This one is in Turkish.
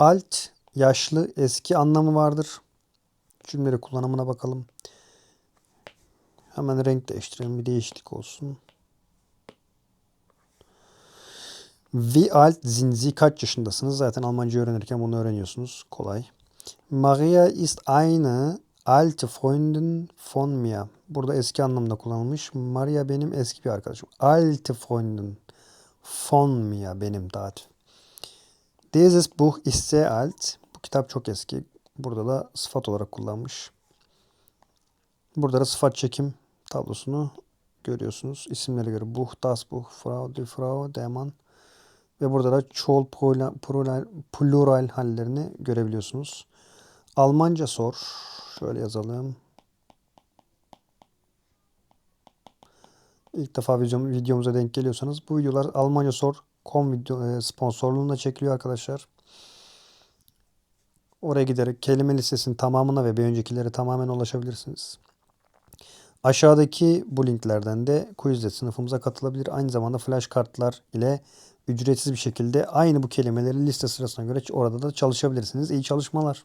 alt yaşlı eski anlamı vardır. Cümleleri kullanımına bakalım. Hemen renk değiştirelim. Bir değişiklik olsun. Wie alt sind Sie? Kaç yaşındasınız? Zaten Almanca öğrenirken bunu öğreniyorsunuz. Kolay. Maria ist eine alte Freundin von mir. Burada eski anlamda kullanılmış. Maria benim eski bir arkadaşım. Alte Freundin von mir benim daha. Dieses Buch ist sehr alt. Bu kitap çok eski. Burada da sıfat olarak kullanmış. Burada da sıfat çekim tablosunu görüyorsunuz. İsimlere göre Buch, das Buch, Frau, die Frau, der Mann. Ve burada da çoğul plural, plural, hallerini görebiliyorsunuz. Almanca sor. Şöyle yazalım. İlk defa videom, videomuza denk geliyorsanız bu videolar Almanca sor.com video, e, sponsorluğunda çekiliyor arkadaşlar. Oraya giderek kelime listesinin tamamına ve bir öncekilere tamamen ulaşabilirsiniz. Aşağıdaki bu linklerden de Quizlet sınıfımıza katılabilir. Aynı zamanda flash kartlar ile ücretsiz bir şekilde aynı bu kelimeleri liste sırasına göre orada da çalışabilirsiniz. İyi çalışmalar.